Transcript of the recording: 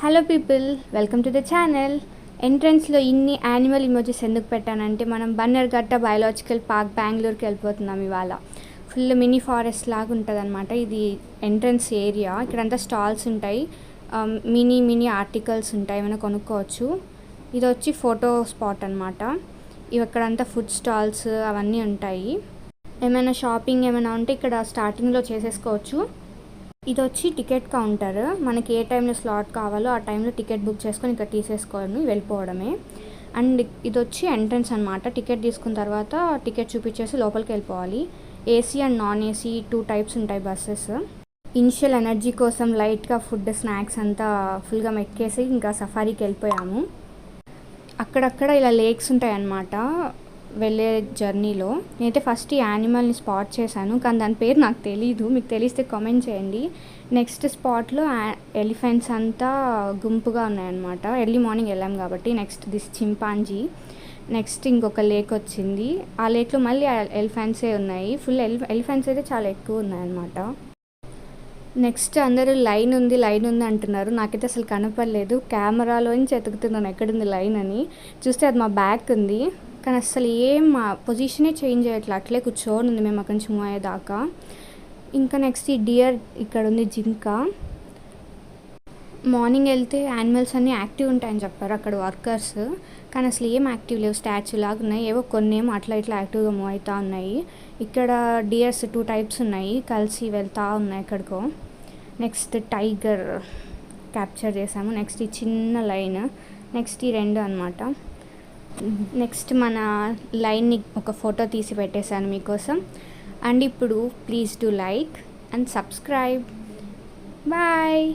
Hello people welcome to the channel ఎంట్రన్స్లో ఇన్ని animal emojis ఎందుకు పెట్టానంటే మనం బన్నర్ఘట్ట బయాలజికల్ పార్క్ బెంగళూరుకి వెళ్ళిపోతున్నాం ఇవాళ. ఫుల్ మినీ ఫారెస్ట్ లాగా ఉంటుంది అనమాట ఇది ఎంట్రన్స్ ఏరియా ఇక్కడంతా స్టాల్స్ ఉంటాయి. మినీ మినీ ఆర్టికల్స్ ఉంటాయి. ఏమైనా కొనుక్కోవచ్చు. ఇది వచ్చి ఫోటో స్పాట్ అనమాట ఇవి ఇక్కడంతా ఫుడ్ స్టాల్స్ అవన్నీ ఉంటాయి. ఏమైనా షాపింగ్ ఏమైనా ఉంటే ఇక్కడ స్టార్టింగ్లో చేసేసుకోవచ్చు. ఇది వచ్చి టికెట్ కౌంటర్. మనకి ఏ టైంలో స్లాట్ కావాలో ఆ టైంలో టికెట్ బుక్ చేసుకొని ఇక్కడ తీసేసుకోవడం వెళ్ళిపోవడమే. అండ్ ఇది వచ్చి ఎంట్రన్స్ అనమాట టికెట్ తీసుకున్న తర్వాత టికెట్ చూపించేసి లోపలికి వెళ్ళిపోవాలి. AC and non AC two types ఉంటాయి బస్సెస్. ఇనిషియల్ ఎనర్జీ కోసం లైట్గా ఫుడ్ స్నాక్స్ అంతా ఫుల్గా మెక్కేసి ఇంకా సఫారీకి వెళ్ళిపోయాము. అక్కడక్కడ ఇలా లేక్స్ ఉంటాయి అన్నమాట వెళ్ళే జర్నీలో నేనైతే ఫస్ట్ ఈ యానిమల్ని స్పాట్ చేశాను. కానీ దాని పేరు నాకు తెలీదు. మీకు తెలిస్తే కామెంట్ చేయండి. నెక్స్ట్ స్పాట్లో ఎలిఫెంట్స్ అంతా గుంపుగా ఉన్నాయన్నమాట. ఎర్లీ మార్నింగ్ వెళ్ళాం కాబట్టి నెక్స్ట్ దిస్ చింపాంజీ నెక్స్ట్ ఇంకొక లేక్ వచ్చింది. ఆ లేక్లో మళ్ళీ ఎలిఫెంట్సే ఉన్నాయి. ఫుల్ ఎలి ఎలిఫెంట్స్ అయితే చాలా ఎక్కువ ఉన్నాయన్నమాట. నెక్స్ట్ అందరూ లైన్ ఉంది లైన్ ఉంది అంటున్నారు. నాకైతే అసలు కనపడలేదు. కెమెరాలోంచి ఎతుకుతున్నాను ఎక్కడుంది లైన్ అని. చూస్తే అది మా బ్యాక్ ఉంది. కానీ అసలు ఏం మా పొజిషనే చేంజ్ అయ్యట్లే. అట్లే కూర్చొని ఉంది మేము అక్కడి నుంచి మూవ్ అయ్యేదాకా. ఇంకా నెక్స్ట్ ఈ డియర్ ఇక్కడ ఉంది జింక. మార్నింగ్ వెళ్తే యానిమల్స్ అన్నీ యాక్టివ్ ఉంటాయని చెప్పారు అక్కడ వర్కర్స్ కానీ అసలు ఏం యాక్టివ్ లేవు. స్టాచ్యూ లాగా ఉన్నాయి. ఏవో కొన్ని ఏమో అట్లా ఇట్లా యాక్టివ్గా మూవ్ అవుతూ ఉన్నాయి. ఇక్కడ డియర్స్ టూ టైప్స్ ఉన్నాయి. కలిసి వెళ్తూ ఉన్నాయి ఎక్కడికో. నెక్స్ట్ టైగర్ క్యాప్చర్ చేసాము నెక్స్ట్ ఈ చిన్న లైన్ నెక్స్ట్ ఈ రెండు అనమాట నెక్స్ట్ మన లైన్ని ఒక ఫోటో తీసి పెట్టేశాను మీకోసం. అండ్ ఇప్పుడు please to like and subscribe. Bye.